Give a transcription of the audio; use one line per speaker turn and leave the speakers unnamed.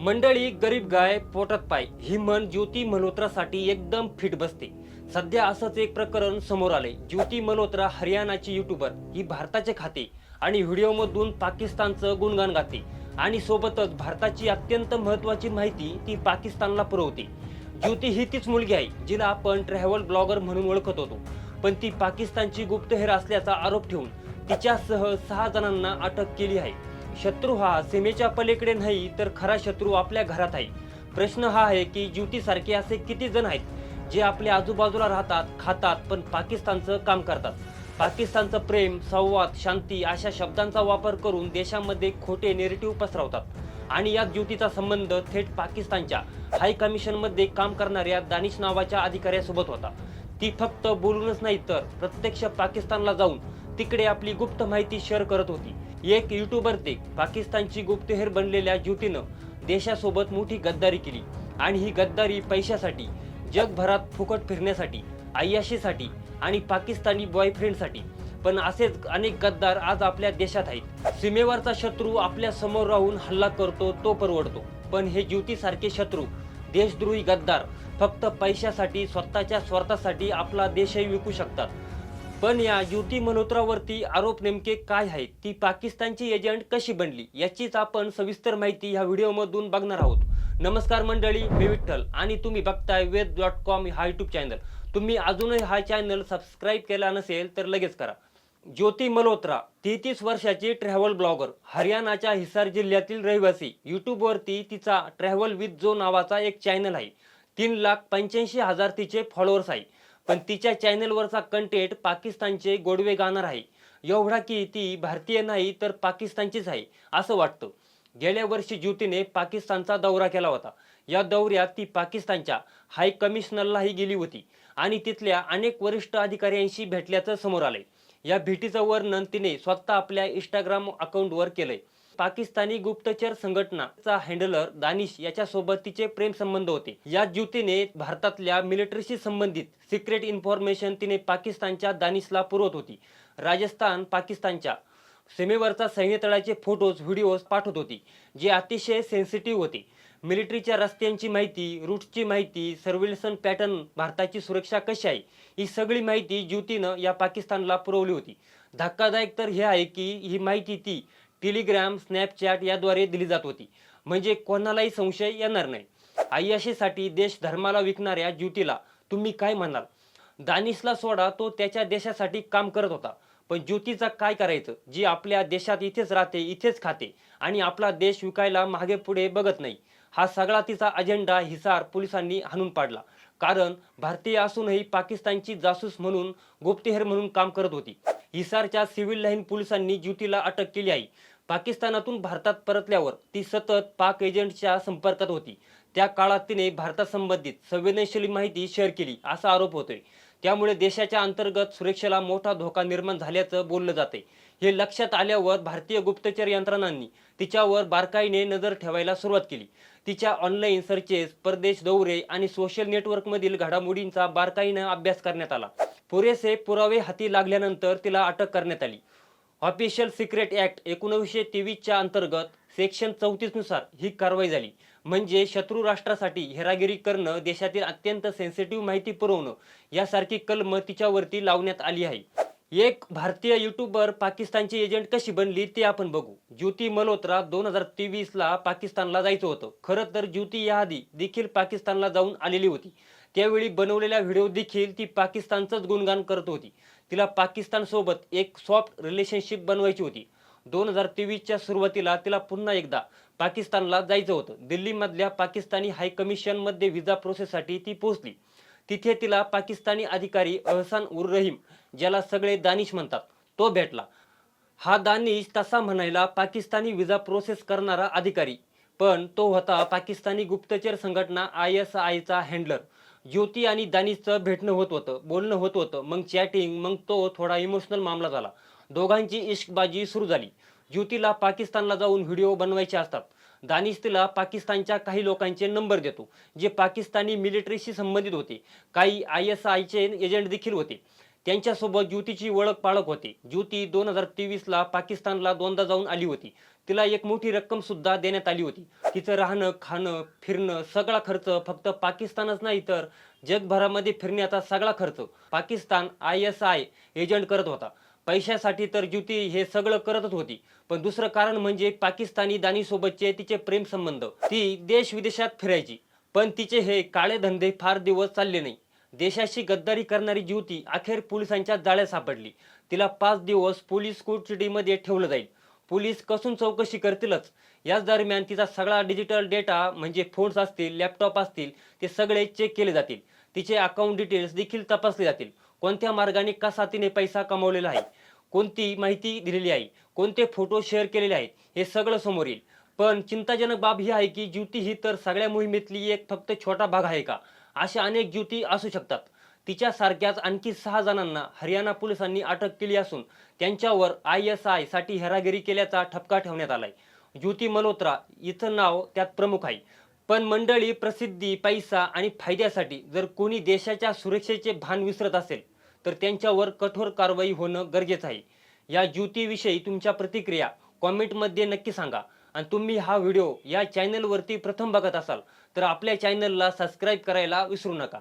मंडळी गरीब गाय पोटात पाय. ही म्हण ज्योती मल्होत्रासाठी एकदम फिट बसते. सध्या असंच एक प्रकरण समोर आले ज्योती मल्होत्रा हरियाणाची युट्यूबर ही भारताचे खाते आणि व्हिडिओमधून पाकिस्तानचं गुणगान गाते. आणि सोबतच भारताची अत्यंत महत्वाची माहिती ती पाकिस्तानला पुरवते. ज्योती ही तीच मुलगी आहे जिला आपण ट्रॅव्हल ब्लॉगर म्हणून ओळखत होतो. पण ती पाकिस्तानची गुप्तहेर असल्याचा आरोप ठेवून तिच्यासह सहा जणांना अटक केली आहे. शत्रू हा सीमेच्या पलीकडे नाही तर खरा शत्रू आपल्या घरात आहे. प्रश्न हा आहे की ज्युटीसारखे असे किती जण आहेत जे आपल्या आजूबाजूला राहतात खातात पण पाकिस्तानचं काम करतात? पाकिस्तानचं प्रेम संवाद शांती अशा शब्दांचा वापर करून देशामध्ये खोटे नेरेटिव्ह पसरवतात. आणि या ज्युटीचा संबंध थेट पाकिस्तानच्या हाय कमिशनमध्ये काम करणाऱ्या दानिश नावाच्या अधिकाऱ्यासोबत होता. ती फक्त बोलूनच नाही तर प्रत्यक्ष पाकिस्तानला जाऊन तिकडे आपली गुप्त माहिती शेअर करत होती. एक युट्यूबर पाकिस्तानची गुप्तहेर बनलेल्या ज्युटीनं देशासोबत मोठी गद्दारी केली आणि ही गद्दारी पैशासाठी जगभरात फुकट फिरण्यासाठी अय्याशीसाठी आणि पाकिस्तानी बॉयफ्रेंडसाठी पण असेच अनेक गद्दार आज आपल्या देशात आहेत. सीमेवरचा शत्रू आपल्यासमोर राहून हल्ला करतो तो परवडतो. पण हे ज्योतीसारखे शत्रू देशद्रोही गद्दार फक्त पैशासाठी स्वतःच्या स्वार्थासाठी आपला देशही विकू शकतात. पण या ज्योती मल्होत्रावरती आरोप नेमके काय आहेत? ती पाकिस्तानची एजंट कशी बनली? याचीच आपण सविस्तर माहिती ह्या व्हिडिओमधून बघणार आहोत. नमस्कार मंडळी मी विठ्ठल आणि तुम्ही बघताय वेद डॉट कॉम हा यूट्यूब चॅनल. तुम्ही अजूनही हा चॅनल सबस्क्राईब केला नसेल तर लगेच करा. ज्योती मल्होत्रा तेहतीस वर्षाची ट्रॅव्हल ब्लॉगर हरियाणाच्या हिसार जिल्ह्यातील रहिवासी. यूट्यूबवरती तिचा ट्रॅव्हल विथ जो नावाचा एक चॅनल आहे. तीन लाख पंच्याऐंशी हजार तिचे फॉलोअर्स आहे. पण तिच्या चॅनलवरचा कंटेंट पाकिस्तानचे गोडवे गाणार आहे. एवढा की ती भारतीय नाही तर पाकिस्तानचीच आहे असं वाटतं. गेल्या वर्षी ज्युतीने पाकिस्तानचा दौरा केला होता. या दौऱ्यात ती पाकिस्तानच्या हाय कमिशनरलाही गेली होती आणि तिथल्या अनेक वरिष्ठ अधिकाऱ्यांशी भेटल्याचं समोर आलंय. या भेटीचं वर्णन तिने स्वतः आपल्या इंस्टाग्राम अकाउंटवर केलंय. पाकिस्तानी गुप्तचर संघटनाचा हँडलर दानिश याच्यासोबत तिचे प्रेमसंबंध होते. या ज्युतीने भारतातल्या मिलिटरीशी संबंधित सिक्रेट इन्फॉर्मेशन तिने पाकिस्तानच्या दानिशला पुरवत होती. राजस्थान पाकिस्तानच्या सीमेवरचा सैन्यतळाचे फोटोज व्हिडिओज पाठवत होती जे अतिशय सेन्सिटिव्ह होते. मिलिटरीच्या रस्त्यांची माहिती रूटची माहिती सर्व्हिलन्स पॅटर्न भारताची सुरक्षा कशी आहे ही सगळी माहिती ज्युतीनं या पाकिस्तानला पुरवली होती. धक्कादायक तर हे आहे की ही माहिती ती टेलिग्राम स्नॅपचॅट याद्वारे दिली जात होती. म्हणजे कोणालाही संशय येणार नाही. आय्याशीसाठी देश धर्माला विकणाऱ्या ज्योतीला तुम्ही काय म्हणाल? दानिशला सोडा तो त्याच्या देशासाठी काम करत होता. पण ज्योतीचा काय करायचं? जी आपल्या देशात इथेच राहते इथेच खाते आणि आपला देश विकायला मागे पुढे बघत नाही. हा सगळा तिचा अजेंडा हिसार पोलिसांनी हाणून पाडला. कारण भारतीय असूनही पाकिस्तानची जासूस म्हणून गुप्तहेर म्हणून काम करत होती. हिसारच्या सिव्हिल लाईन पोलिसांनी ज्युतीला अटक केली आहे. पाकिस्तानातून भारतात परतल्यावर ती सतत पाक एजंटच्या संपर्कात होती. त्या काळात तिने भारतासंबंधित संवेदनशील माहिती शेअर केली असा आरोप होतोय. त्यामुळे देशाच्या अंतर्गत सुरक्षेला मोठा धोका निर्माण झाल्याचं बोललं जाते. हे लक्षात आल्यावर भारतीय गुप्तचर यंत्रणांनी तिच्यावर बारकाईने नजर ठेवायला सुरुवात केली. तिच्या ऑनलाईन सर्चेस परदेश दौरे आणि सोशल नेटवर्कमधील घडामोडींचा बारकाईनं अभ्यास करण्यात आला. पुरेसे पुरावे हाती लागल्यानंतर तिला अटक करण्यात आली. ऑफिशियल सिक्रेट ॲक्ट एकोणीसशे तेवीसच्या अंतर्गत सेक्शन चौतीसनुसार ही कारवाई झाली. म्हणजे शत्रू राष्ट्रासाठी हेरागिरी करणं देशातील अत्यंत सेन्सिटिव्ह माहिती पुरवणं यासारखी कलम तिच्यावरती लावण्यात आली आहे. एक भारतीय युट्यूबर पाकिस्तानची एजंट कशी बनली ते आपण बघू. ज्योती मल्होत्रा दोन हजार तेवीस ला पाकिस्तानला जायचं होतं. खरं तर ज्योती याआधी देखील पाकिस्तानला जाऊन आलेली होती. त्यावेळी बनवलेल्या व्हिडिओ देखील ती पाकिस्तानचंच गुणगान करत होती. तिला पाकिस्तान सोबत एक सॉफ्ट रिलेशनशिप बनवायची होती. दोन हजार तेवीसच्या सुरुवातीला तिला पुन्हा एकदा पाकिस्तानला जायचं होतं. दिल्लीमधल्या पाकिस्तानी हाय कमिशनमध्ये व्हिसा प्रोसेससाठी ती पोहोचली. तिथे तिला पाकिस्तानी अधिकारी अहसान उर रहीम ज्याला सगळे दानिश म्हणतात तो भेटला. हा दानिश तसा म्हणायला पाकिस्तानी व्हिसा प्रोसेस करणारा अधिकारी पण तो होता पाकिस्तानी गुप्तचर संघटना आय एस आयचा हँडलर ज्योती आणि दानिशचं भेटणं होत होतं बोलणं होत होतं. मग चॅटिंग मग तो थोडा इमोशनल मामला झाला. दोघांची इश्कबाजी सुरू झाली. ज्योतीला पाकिस्तानला जाऊन व्हिडिओ बनवायचे असतात. दानिश तिला पाकिस्तानच्या काही लोकांचे नंबर देतो जे पाकिस्तानी मिलिटरीशी संबंधित होते. काही आय एस आयचे एजंट देखील होते. त्यांच्यासोबत ज्योतीची ओळख पाळख होती. ज्योती दोन हजार तेवीसला पाकिस्तानला दोनदा जाऊन आली होती. तिला एक मोठी रक्कम सुद्धा देण्यात आली होती. तिचं राहणं खाणं फिरणं सगळा खर्च फक्त पाकिस्तानच नाही तर जगभरामध्ये फिरण्याचा सगळा खर्च Pakistan I S I agent करत होता. पैशासाठी तर ज्युती हे सगळं करतच होती. पण दुसरं कारण म्हणजे पाकिस्तानी दानीसोबतचे तिचे प्रेम संबंध. ती देश विदेशात फिरायची. पण तिचे हे काळे धंदे फार दिवस चालले नाही. देशाशी गद्दारी करणारी ज्योती अखेर पोलिसांच्या जाळ्यात सापडली. तिला पाच दिवस पोलीस कोठडीमध्ये ठेवलं जाईल. पोलीस कसून चौकशी करतीलच. याच दरम्यान तिचा सगळा डिजिटल डेटा म्हणजे फोन्स असतील लॅपटॉप असतील ते सगळे चेक केले जातील. तिचे अकाउंट डिटेल्स देखील तपासले जातील. कोणत्या मार्गाने कसा तिने पैसा कमवलेला आहे? कोणती माहिती दिलेली आहे? कोणते फोटो शेअर केलेले आहेत? हे सगळं समोर येईल. पण चिंताजनक बाब ही आहे की ज्युती ही तर सगळ्या मोहिमेतली एक फक्त छोटा भाग आहे का? अशा अनेक युती असू शकतात. तिच्यासारख्याच आणखी सहा जणांना हरियाणा पोलिसांनी अटक केली असून त्यांच्यावर आय एस आयसाठी हेरागिरी केल्याचा ठपका ठेवण्यात आलाय. युती मल्होत्रा हिचं नाव त्यात प्रमुख आहे. पण मंडळी प्रसिद्धी पैसा आणि फायद्यासाठी जर कोणी देशाच्या सुरक्षेचे भान विसरत असेल तर त्यांच्यावर कठोर कारवाई होणं गरजेचं आहे. या युतीविषयी तुमच्या प्रतिक्रिया कॉमेंटमध्ये नक्की सांगा. आणि तुम्ही हा व्हिडिओ या चॅनलवरती प्रथम बघत असाल तर आपल्या चॅनलला सबस्क्राईब करायला विसरू नका.